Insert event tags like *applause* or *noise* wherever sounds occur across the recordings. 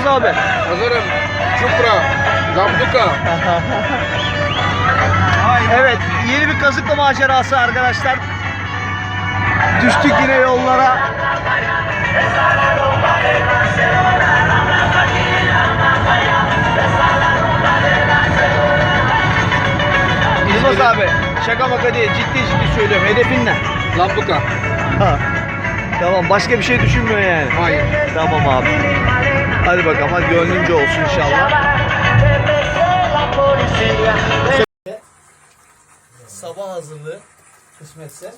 Yılmaz abi. Hazırım. Çupra. Zambuka. *laughs* Evet, yeni bir kazıkla macerası arkadaşlar. Düştük yine yollara. Yılmaz abi, şaka maka değil, ciddi ciddi söylüyorum. Hedefin ne? Lambuka. Ha. *laughs* Tamam, başka bir şey düşünmüyor yani. Hayır. Tamam abi. Hadi bakalım, hadi gönlünce olsun inşallah. Sabah hazırlığı kısmetse.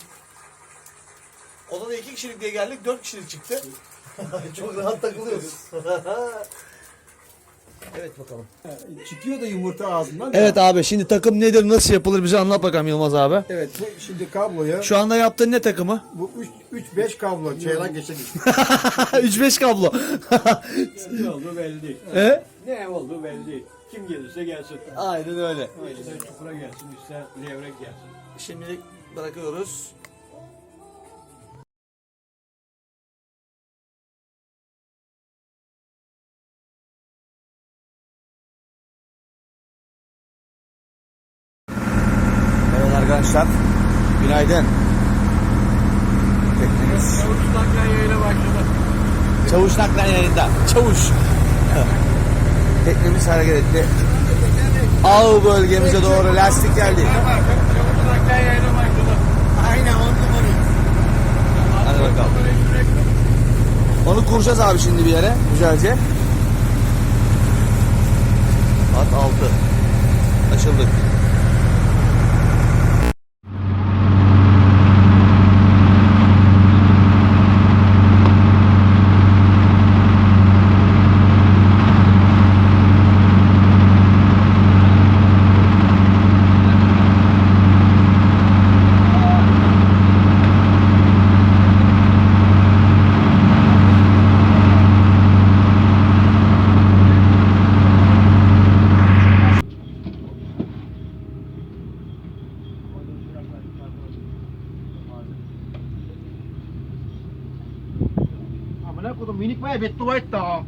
Odada iki kişilik diye geldik, dört kişilik çıktı. *laughs* Çok rahat takılıyoruz. *laughs* evet bakalım. Çıkıyor da yumurta ağzından. Evet abi şimdi takım nedir, nasıl yapılır bize anlat bakalım Yılmaz abi. Evet bu şimdi kabloya Şu anda yaptığın ne takımı? bu 3 5 kablo çeylan geçelim. *laughs* 3-5 kablo. Ne oldu belli değil. *laughs* He? Ne oldu belli değil. Kim gelirse gelsin. Aynen öyle. İster çukura gelsin, ister levrek gelsin. Şimdilik bırakıyoruz. Arkadaşlar. Günaydın. Teknemiz. Çavuş naklen yayına başladı. Çavuş naklen yayında. Çavuş. *laughs* Teknemiz hareket etti. Av bölgemize doğru lastik geldi. Çavuş naklen yayına başladı. Aynen on numara. Hadi bakalım. Onu kuracağız abi şimdi bir yere güzelce. At altı. Açıldık. Amına kodum minik baya beddua etti ha.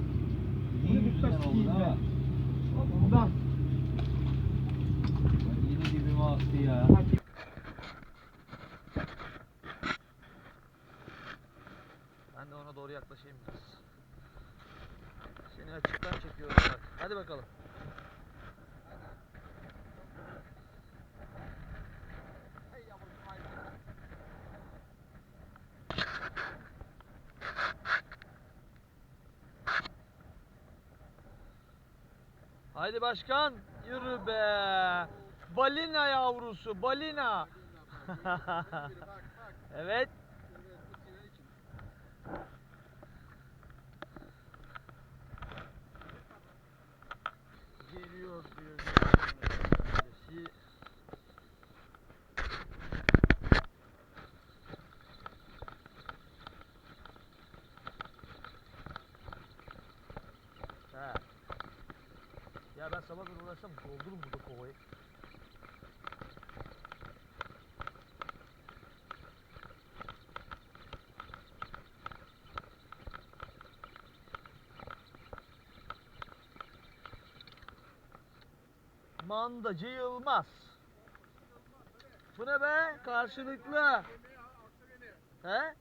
Ondan. Yine dibime attı ya. Ben de ona doğru yaklaşayım biraz. Seni açıktan çekiyorum bak. Hadi bakalım. Haydi başkan yürü be. Balina yavrusu balina. *laughs* evet. Geliyor diyor. Kendisi. Ha. Sabah kadar uğraşsam doldururum burada kovayı. Mandacı Yılmaz. Bu ne be? Karşılıklı. He?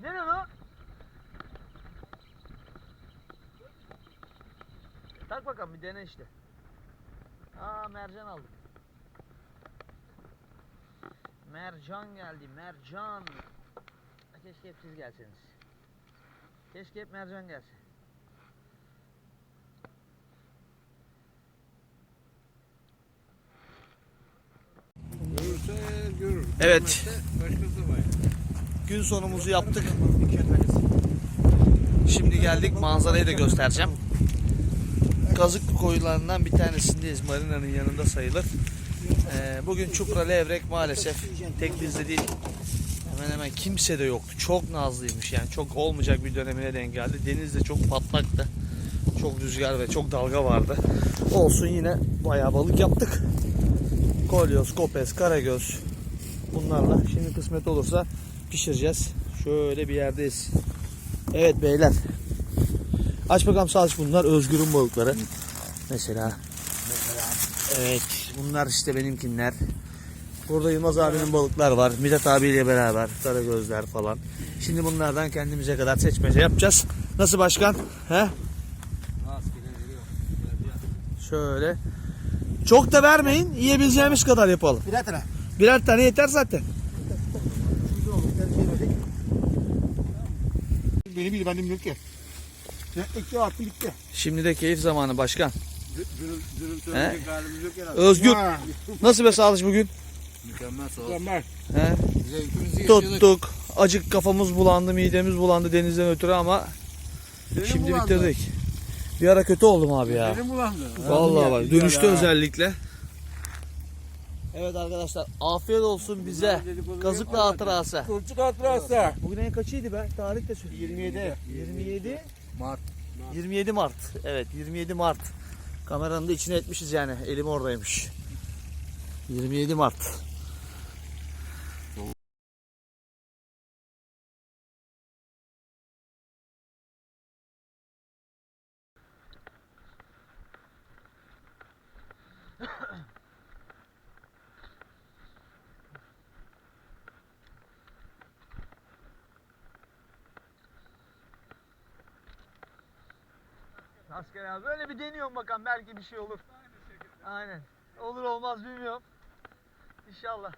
Ne lan o? Tak bakalım bir dene işte. Aa mercan aldık. Mercan geldi mercan. Keşke hep siz gelseniz. Keşke hep mercan gelse. Ölürse görür. Evet. Başkası var. Gün sonumuzu yaptık. Şimdi geldik manzarayı da göstereceğim. Kazıklı koyularından bir tanesindeyiz. Marina'nın yanında sayılır. Ee, bugün Çupra Levrek maalesef tek bizde değil. Hemen hemen kimse de yoktu. Çok nazlıymış yani. Çok olmayacak bir dönemine denk geldi. Deniz de çok patlaktı. Çok rüzgar ve çok dalga vardı. Olsun yine bayağı balık yaptık. Kolyoz, kopez, karagöz bunlarla. Şimdi kısmet olursa pişireceğiz. Şöyle bir yerdeyiz. Evet beyler. Aç bakalım saç bunlar Özgür'ün balıkları. Mesela. Evet bunlar işte benimkinler. Burada Yılmaz abinin balıklar var. Mithat abiyle beraber karagözler falan. Şimdi bunlardan kendimize kadar seçmece yapacağız. Nasıl başkan? He? Şöyle. Çok da vermeyin. Yiyebileceğimiz kadar yapalım. Birer tane. Birer tane yeter zaten. Beni bil benim yok ki. Ya iki attı gitti. Şimdi de keyif zamanı başkan. Dürüm, dürüm söyleyecek halimiz yok herhalde. Özgür Ha, nasıl be sağlık bugün? Mükemmel sağ ol. Mükemmel. He? Zevkimizi Tuttuk. Acık kafamız bulandı, midemiz bulandı denizden ötürü ama Benim şimdi bulandı. bitirdik. Bir ara kötü oldum abi ya. Benim bulandı. Vallahi bak dönüşte özellikle. Evet arkadaşlar afiyet olsun bize. Kazıklı hatırası. Kurçuk hatırası. Bugün en kaçıydı be? Tarih de söyle. 27. 27 Mart. 27 Mart. Evet 27 Mart. Kameranın da içine etmişiz yani. Elim oradaymış. 27 Mart. Asker abi böyle bir deniyorum bakalım belki bir şey olur. Aynen. Olur olmaz bilmiyorum. İnşallah.